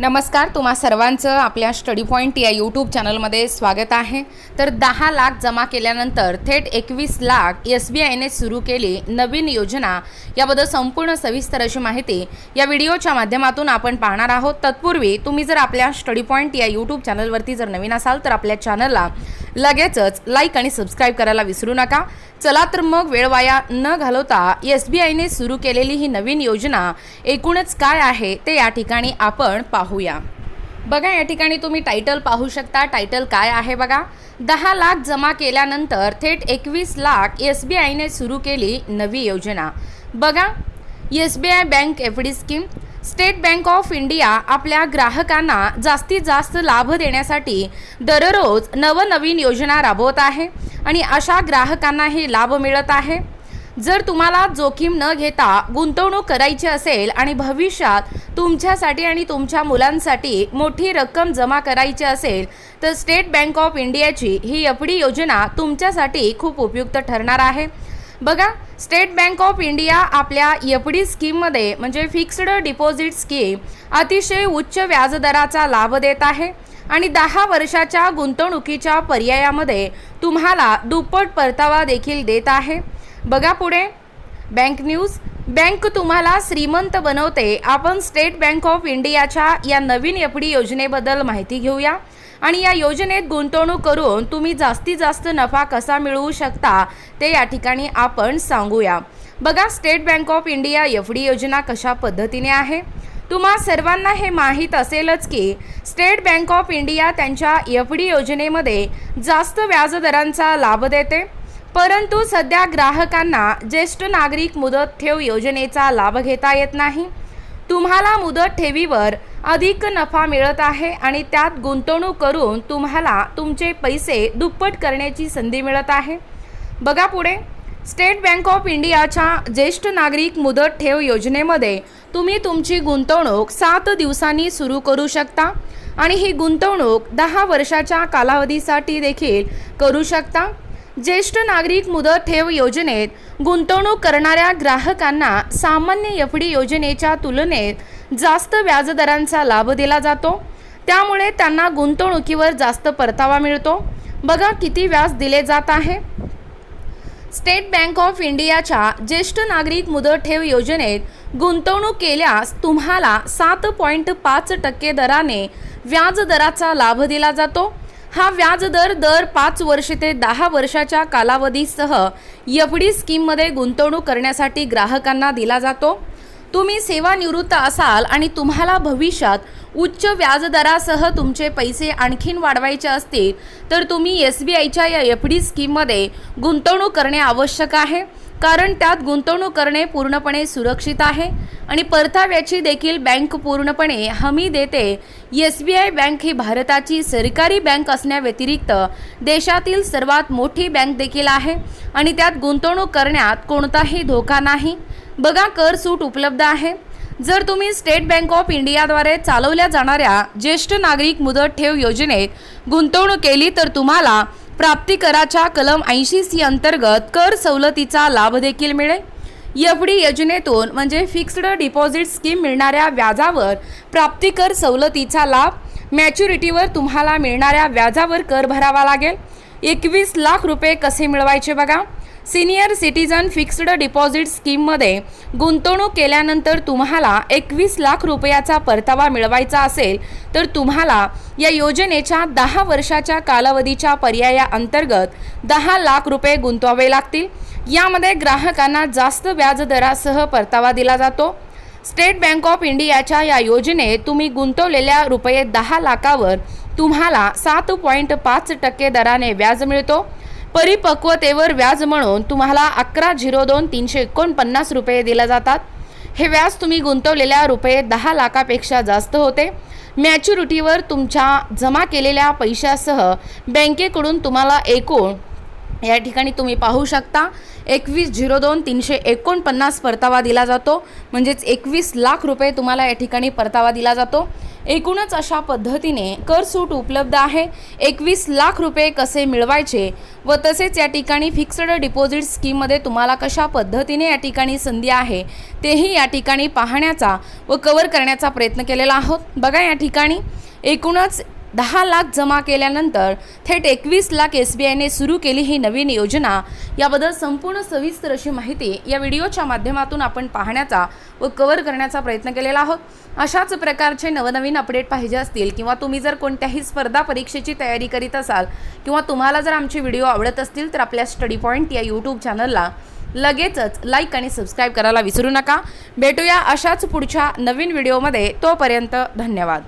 नमस्कार तुम्हा सर्वांचं आपल्या स्टडी पॉईंट या यूट्यूब चॅनलमध्ये स्वागत आहे. तर दहा लाख जमा केल्यानंतर थेट एकवीस लाख एस बी आयने सुरू केली नवीन योजना. याबद्दल संपूर्ण सविस्तर अशी माहिती या व्हिडिओच्या माध्यमातून आपण पाहणार आहोत. तत्पूर्वी तुम्ही जर आपल्या स्टडी पॉईंट या यूट्यूब चॅनलवरती जर नवीन असाल तर आपल्या चॅनलला लगेचच लाईक आणि सबस्क्राईब करायला विसरू नका. चला तर मग वेळ वाया न घालवता एस बी आयने सुरू केलेली ही नवीन योजना एकूणच काय आहे ते या ठिकाणी आपण पाहूया. बघा या ठिकाणी तुम्ही टायटल पाहू शकता. टायटल काय आहे बघा? दहा लाख जमा केल्यानंतर थेट एकवीस लाख एस बी आयने सुरू केली नवी योजना. बघा S B I bank F D scheme state bank of India आपल्या ग्राहकांना जास्तीत जास्त लाभ देण्यासाठी दररोज नवनवीन योजना राबवत आहे आणि अशा ग्राहकांना हे लाभ मिळत आहे. जर तुम्हाला जोखीम न घेता गुंतवणूक करायची असेल आणि भविष्यात तुमच्यासाठी आणि तुमच्या मुलांसाठी मोठी रक्कम जमा करायची असेल तर स्टेट बँक ऑफ इंडियाची ही एफ डी योजना तुमच्यासाठी खूप उपयुक्त ठरणार आहे. बघा स्टेट बँक ऑफ इंडिया आपल्या एफ डी स्कीममध्ये म्हणजे फिक्स्ड डिपॉझिट स्कीम अतिशय उच्च व्याजदराचा लाभ देत आहे. आणि दहा वर्षाच्या गुंतवणुकीच्या पर्यायामध्ये तुम्हाला दुप्पट परतावा देखील देत आहे. बघा पुढे. बँक न्यूज बँक तुम्हाला श्रीमंत बनवते. आपण स्टेट बँक ऑफ इंडियाच्या या नवीन एफ डी योजनेबद्दल माहिती घेऊया. आणि या योजनेत गुंतवणूक करून तुम्ही जास्तीत जास्त नफा कसा मिळवू शकता ते या ठिकाणी आपण सांगूया. बघा state bank of India F D योजना कशा पद्धतीने आहे? तुम्हा सर्वांना हे माहीत असेलच की स्टेट बँक ऑफ इंडिया त्यांच्या एफ डी योजनेमध्ये जास्त व्याजदरांचा लाभ देते. परंतु सध्या ग्राहकांना ज्येष्ठ नागरिक मुदत ठेव योजनेचा लाभ घेता येत नाही. तुम्हाला मुदत ठेवीवर अधिक नफा मिळत आहे आणि त्यात गुंतवणूक करून तुम्हाला तुमचे पैसे दुप्पट करण्याची संधी मिळत आहे. बघा पुढे. स्टेट बँक ऑफ इंडियाच्या ज्येष्ठ नागरिक मुदत ठेव योजनेमध्ये तुम्ही तुमची गुंतवणूक सात दिवसांनी सुरू करू शकता आणि ही गुंतवणूक दहा वर्षाच्या कालावधीसाठी देखील करू शकता. ज्येष्ठ नागरिक मुदत ठेव योजनेत गुंतवणूक करणाऱ्या ग्राहकांना सामान्य एफ डी योजनेच्या तुलनेत जास्त व्याजदरांचा लाभ दिला जातो. त्यामुळे त्यांना गुंतवणुकीवर जास्त परतावा मिळतो. बघा किती व्याज दिले जात आहे. स्टेट बँक ऑफ इंडियाच्या ज्येष्ठ नागरिक मुदत ठेव योजनेत गुंतवणूक केल्यास तुम्हाला सात पॉईंट पाच टक्के दराने व्याजदराचा लाभ दिला जातो. हा व्याजदर दर पाच वर्ष ते दहा वर्षाच्या कालावधीसह एफ डी स्कीममध्ये गुंतवणूक करण्यासाठी ग्राहकांना दिला जातो. तुम्ही सेवानिवृत्त असाल आणि तुम्हाला भविष्यात उच्च व्याजदरासह तुमचे पैसे आणखीन वाढवायचे असतील तर तुम्ही एस बी आयच्या या एफ डी स्कीममध्ये गुंतवणूक करणे आवश्यक आहे कारण त्यात गुंतवणूक करणे पूर्णपणे सुरक्षित आहे आणि परताव्याची देखील बँक पूर्णपणे हमी देते. एस बी आय बँक ही भारताची सरकारी बँक असण्याव्यतिरिक्त देशातील सर्वात मोठी बँक देखील आहे आणि त्यात गुंतवणूक करण्यात कोणताही धोका नाही. बघा कर सूट उपलब्ध आहे. जर तुम्ही स्टेट बँक ऑफ इंडियाद्वारे चालवल्या जाणाऱ्या ज्येष्ठ नागरिक मुदत ठेव योजनेत गुंतवणूक केली तर तुम्हाला प्राप्तिकराच्या कलम ऐंशी सी अंतर्गत कर सवलतीचा लाभ देखील मिळेल. एफ डी योजनेतून म्हणजे फिक्स्ड डिपॉझिट स्कीम मिळणाऱ्या व्याजावर प्राप्तिकर सवलतीचा लाभ मॅच्युरिटीवर तुम्हाला मिळणाऱ्या व्याजावर कर भरावा लागेल. एकवीस लाख रुपये कसे मिळवायचे बघा. सिनियर सिटीजन फिक्स्ड डिपॉझिट स्कीममध्ये गुंतवणूक केल्यानंतर तुम्हाला एकवीस लाख रुपयाचा परतावा मिळवायचा असेल तर तुम्हाला या योजनेच्या दहा वर्षाच्या कालावधीच्या पर्यायाअंतर्गत दहा लाख रुपये गुंतवावे लागतील. यामध्ये ग्राहकांना जास्त व्याजदरासह परतावा दिला जातो. स्टेट बँक ऑफ इंडियाच्या या योजनेत तुम्ही गुंतवलेल्या रुपये दहा लाखावर तुम्हाला सात पॉईंट पाच टक्के दराने व्याज मिळतो. परिपक्वतेवर व्याज म्हणून तुम्हाला अकरा झिरो दोन तीनशे एकोणपन्नास रुपये दिले जातात. हे व्याज तुम्ही गुंतवलेल्या रुपये दहा लाखापेक्षा जास्त होते. मॅच्युरिटीवर तुमच्या जमा केलेल्या पैशासह बँकेकडून तुम्हाला एकूण या ठिकाणी तुम्ही पाहू शकता एकवीस झिरो दोन तीनशे एकोणपन्नास परतावा दिला जातो. म्हणजेच एकवीस लाख रुपये तुम्हाला या ठिकाणी परतावा दिला जातो. एकूणच अशा पद्धतीने कर सूट उपलब्ध आहे. एकवीस लाख रुपये कसे मिळवायचे व तसेच या ठिकाणी फिक्स्ड डिपॉझिट स्कीममध्ये तुम्हाला कशा पद्धतीने या ठिकाणी संधी आहे तेही या ठिकाणी पाहण्याचा व कवर करण्याचा प्रयत्न केलेला आहोत. बघा या ठिकाणी. एकूणच दहा लाख जमा केल्यानंतर थेट एकवीस लाख एस बी आयने सुरू केली ही नवीन योजना. याबद्दल संपूर्ण सविस्तर अशी माहिती या व्हिडिओच्या माध्यमातून आपण पाहण्याचा व कव्हर करण्याचा प्रयत्न केलेला आहोत. अशाच प्रकारचे नवनवीन अपडेट पाहिजे असतील किंवा तुम्ही जर कोणत्याही स्पर्धा परीक्षेची तयारी करीत असाल किंवा तुम्हाला जर आमचे व्हिडिओ आवडत असतील तर आपल्या स्टडी पॉईंट या यूट्यूब चॅनलला लगेचच लाईक आणि सबस्क्राईब करायला विसरू नका. भेटूया अशाच पुढच्या नवीन व्हिडिओमध्ये. तोपर्यंत धन्यवाद.